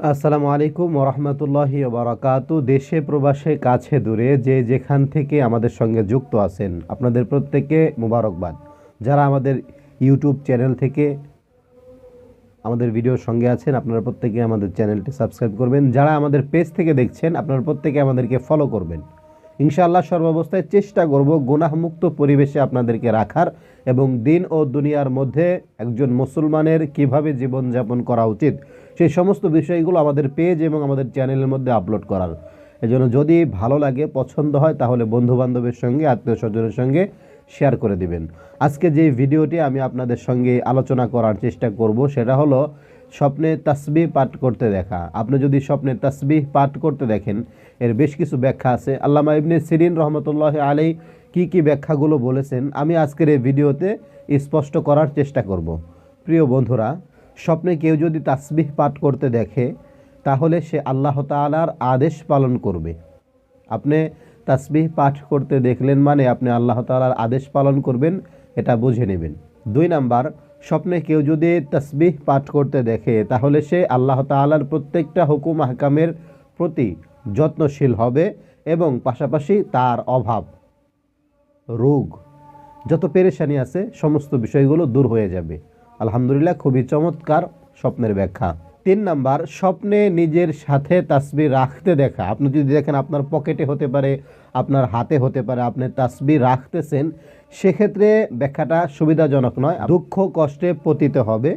আসসালামু আলাইকুম ওরহমতুল্লাহি বারাকাতু দেশে প্রবাসে কাছে দূরে যে যেখান থেকে আমাদের সঙ্গে যুক্ত আছেন আপনাদের প্রত্যেককে মোবারকবাদ। যারা আমাদের ইউটিউব চ্যানেল থেকে আমাদের ভিডিওর সঙ্গে আছেন, আপনারা প্রত্যেকে আমাদের চ্যানেলটি সাবস্ক্রাইব করবেন। যারা আমাদের পেজ থেকে দেখছেন, আপনারা প্রত্যেকে আমাদেরকে ফলো করবেন। ইনশাআল্লাহ সর্বাবস্থায় চেষ্টা করব গুনাহমুক্ত পরিবেশে আপনাদেরকে রাখার এবং দিন ও দুনিয়ার মধ্যে একজন মুসলমানের কীভাবে জীবনযাপন করা উচিত সেই সমস্ত বিষয়গুলো আমাদের পেজ এবং আমাদের চ্যানেলের মধ্যে আপলোড করার। এজন্য যদি ভালো লাগে, পছন্দ হয়, তাহলে বন্ধু বান্ধবের সঙ্গে আত্মীয় স্বজনের সঙ্গে শেয়ার করে দিবেন। আজকে যে ভিডিওটি আমি আপনাদের সঙ্গে আলোচনা করার চেষ্টা করব, সেটা হলো স্বপ্নে তাসবিহ পাঠ করতে দেখা। আপনি যদি স্বপ্নে তাসবিহ পাঠ করতে দেখেন, এর বেশ কিছু ব্যাখ্যা আছে। আল্লামা ইবনে সিরিন রহমতুল্লাহ আলাই কি কি ব্যাখ্যাগুলো বলেছেন, আমি আজকের এই ভিডিওতে স্পষ্ট করার চেষ্টা করব। প্রিয় বন্ধুরা স্বপ্নে কেউ যদি তাসবিহ পাঠ করতে দেখে, তাহলে সে আল্লাহ তাআলার আদেশ পালন করবে। আপনি তাসবিহ পাঠ করতে দেখলেন মানে আপনি আল্লাহ তাআলার আদেশ পালন করবেন, এটা বুঝে নেবেন। দুই নাম্বার, স্বপ্নে কেউ যদি তাসবিহ পাঠ করতে দেখে, তাহলে সে আল্লাহ তাআলার প্রত্যেকটা হুকুম আহকামের প্রতি যত্নশীল হবে এবং পাশাপাশি তার অভাব, রোগ, যত পেরেশানি আছে, সমস্ত বিষয়গুলো দূর হয়ে যাবে। আলহামদুলিল্লাহ, খুবই চমৎকার স্বপ্নের ব্যাখ্যা। তিন নাম্বার, স্বপ্নে নিজের সাথে তাসবি রাখতে দেখা। আপনি যদি দেখেন আপনার পকেটে হতে পারে, আপনার হাতে হতে পারে, আপনি তাসবি রাখতেছেন, সেক্ষেত্রে ব্যাখ্যাটা সুবিধাজনক নয়। দুঃখ কষ্টে পতিত হবে,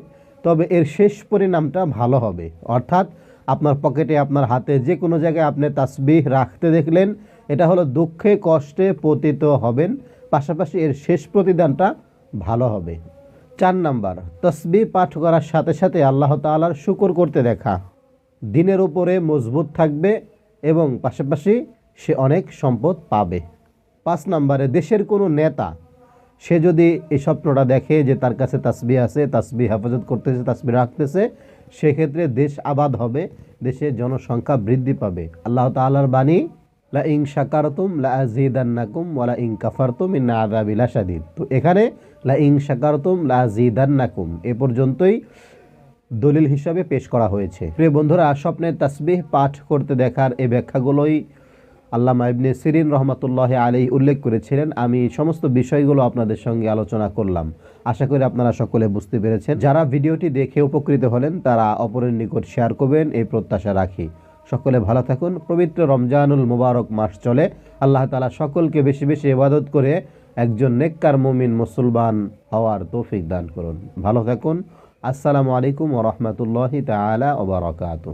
তবে এর শেষ পরিণামটা ভালো হবে। অর্থাৎ আপনার পকেটে, আপনার হাতে যে কোনো জায়গায় আপনি তাসবিহ রাখতে দেখলেন, এটা হলো দুঃখে কষ্টে পতিত হবেন, পাশাপাশি এর শেষ প্রতিদানটা ভালো হবে। চার নাম্বার, তসবি পাঠ করার সাথে সাথে আল্লাহ তাআলার শুকর করতে দেখা। দিনের উপরে মজবুত থাকবে এবং পাশাপাশি সে অনেক সম্পদ পাবে। পাঁচ নাম্বারে, দেশের কোনো নেতা, সে যদি এই স্বপ্নটা দেখে যে তার কাছে তাসবি আছে, তাসবি হেফাজত করতেছে, তাসবি রাখতেছে, সেক্ষেত্রে দেশ আবাদ হবে দেশে জনসংখ্যা বৃদ্ধি পাবে। আল্লাহ তাআলার বাণী লা ইং শাকারতুম লা আজিদান্নাকুম ওয়ালা ইং কাফারতুম ইন্না আযাবি লাশাদীদ। তো এখানে লা ইং শাকারতুম লা আজিদান্নাকুম এ পর্যন্তই দলিল হিসাবে পেশ করা হয়েছে। প্রিয় বন্ধুরা স্বপ্নের তাসবিহ পাঠ করতে দেখার এই ব্যাখ্যাগুলোই আল্লামা ইবনে সিরিন রহমতুল্লাহ আলী উল্লেখ করেছিলেন। আমি সমস্ত বিষয়গুলো আপনাদের সঙ্গে আলোচনা করলাম। আশা করি আপনারা সকলে বুঝতে পেরেছেন। যারা ভিডিওটি দেখে উপকৃত হলেন, তারা অপরের নিকট শেয়ার করবেন, এই প্রত্যাশা রাখি। সকলে ভালো থাকুন। পবিত্র রমজানুল মুবারক মাস চলে। আল্লাহ তালা সকলকে বেশি বেশি ইবাদত করে একজন নেককার মুমিন মুসলমান হওয়ার তৌফিক দান করুন। ভালো থাকুন। আসসালামু আলাইকুম ওরহমতুল্লাহি তালা ওবরাকাতু